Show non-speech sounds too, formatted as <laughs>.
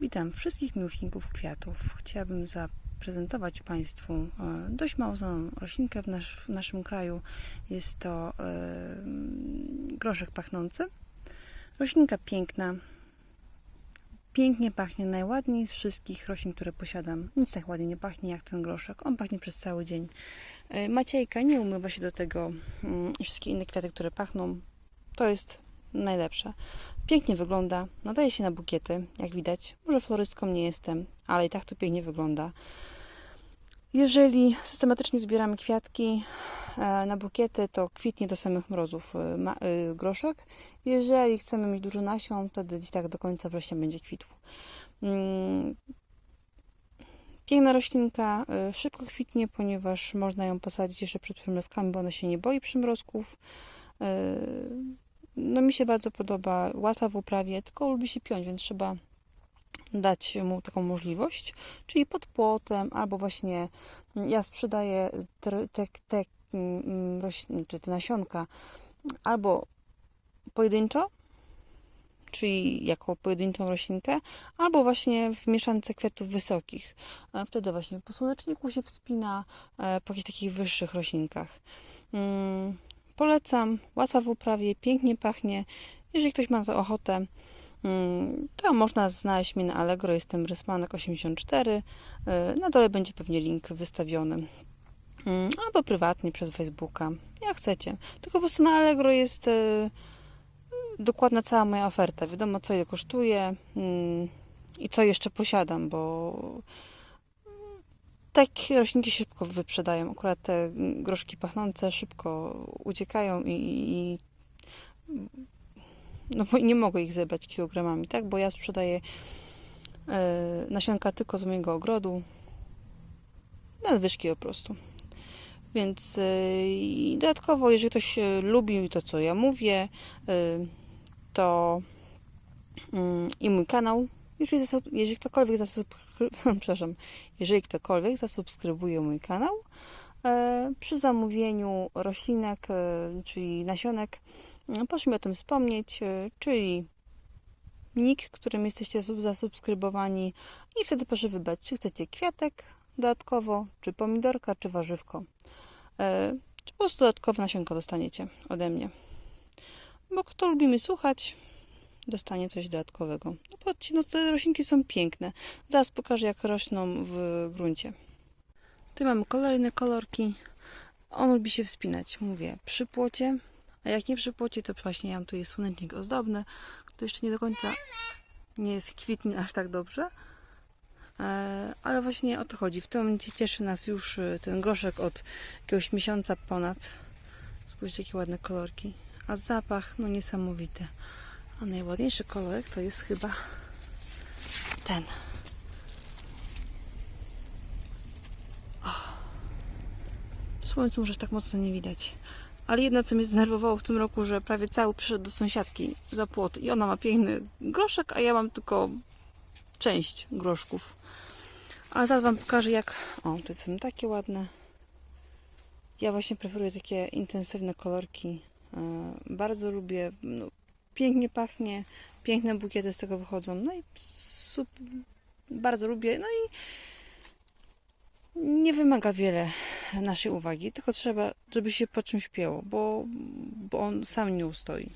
Witam wszystkich miłośników kwiatów. Chciałabym zaprezentować Państwu e, dość mało znaną roślinkę w, nasz, w naszym kraju. Jest to e, groszek pachnący. Roślinka piękna. Pięknie pachnie, najładniej z wszystkich roślin, które posiadam. Nic tak ładnie nie pachnie jak ten groszek. On pachnie przez cały dzień. E, Maciejka nie umywa się do tego mm, i wszystkie inne kwiaty, które pachną. To jest najlepsze. Pięknie wygląda, nadaje się na bukiety, jak widać. Może florystką nie jestem, ale i tak to pięknie wygląda. Jeżeli systematycznie zbieramy kwiatki e, na bukiety, to kwitnie do samych mrozów e, e, groszek. Jeżeli chcemy mieć dużo nasion, wtedy gdzieś tak do końca września będzie kwitł. Mm, Piękna roślinka, szybko kwitnie, ponieważ można ją posadzić jeszcze przed przymrozkami, bo ona się nie boi przymrozków. No mi się bardzo podoba, łatwa w uprawie, tylko lubi się piąć, więc trzeba dać mu taką możliwość, czyli pod płotem, albo właśnie mm, ja sprzedaję te, te, te, mm, rośliny, czy te nasionka albo pojedynczo, czyli jako pojedynczą roślinkę, albo właśnie w mieszance kwiatów wysokich. E, Wtedy właśnie po słoneczniku się wspina, e, po jakichś takich wyższych roślinkach. Polecam, łatwa w uprawie, pięknie pachnie. Jeżeli ktoś ma na to ochotę, mm, to można znaleźć mnie na Allegro, jestem Rysmanek84. Y, Na dole będzie pewnie link wystawiony. Mm, Albo prywatnie przez Facebooka, jak chcecie. Tylko po prostu na Allegro jest y, dokładna cała moja oferta. Wiadomo, co ile kosztuje mm, i co jeszcze posiadam, bo takie roślinki szybko wyprzedają. Akurat te groszki pachnące szybko uciekają i, i no bo nie mogę ich zebrać kilogramami, tak? Bo ja sprzedaję e, nasionka tylko z mojego ogrodu. Nadwyżki po prostu. Więc e, dodatkowo, jeżeli ktoś lubi to, co ja mówię, e, to mm, i mój kanał, jeżeli, jeżeli ktokolwiek zasubskrybuje, <laughs> przepraszam, jeżeli ktokolwiek zasubskrybuje mój kanał, e, przy zamówieniu roślinek, e, czyli nasionek, e, proszę mi o tym wspomnieć, czyli nick, którym jesteście sub- zasubskrybowani i wtedy proszę wybrać, czy chcecie kwiatek dodatkowo, czy pomidorka, czy warzywko. Czy po prostu dodatkowe nasionko dostaniecie ode mnie. Bo kto lubi mnie słuchać, dostanie coś dodatkowego. No patrzcie, no te roślinki są piękne. Zaraz pokażę, jak rosną w gruncie. Tu mamy kolejne kolorki. On lubi się wspinać, mówię, przy płocie. A jak nie przy płocie, to właśnie ja mam tu jest słonecznik ozdobny, który jeszcze nie do końca nie jest kwitnie aż tak dobrze. E, Ale właśnie o to chodzi. W tym momencie cieszy nas już e, ten groszek od jakiegoś miesiąca ponad. Spójrzcie, jakie ładne kolorki. A zapach, no niesamowity. A najładniejszy kolorek to jest chyba ten. O. W słońcu może tak mocno nie widać. Ale jedno, co mnie zdenerwowało w tym roku, że prawie cały przyszedł do sąsiadki za płot i ona ma piękny groszek, a ja mam tylko część groszków. Ale teraz Wam pokażę jak... O, to są takie ładne. Ja właśnie preferuję takie intensywne kolorki. E, Bardzo lubię. No, pięknie pachnie, piękne bukiety z tego wychodzą. No i super, bardzo lubię. No i nie wymaga wiele naszej uwagi, tylko trzeba, żeby się po czymś pięło, bo, bo on sam nie ustoi.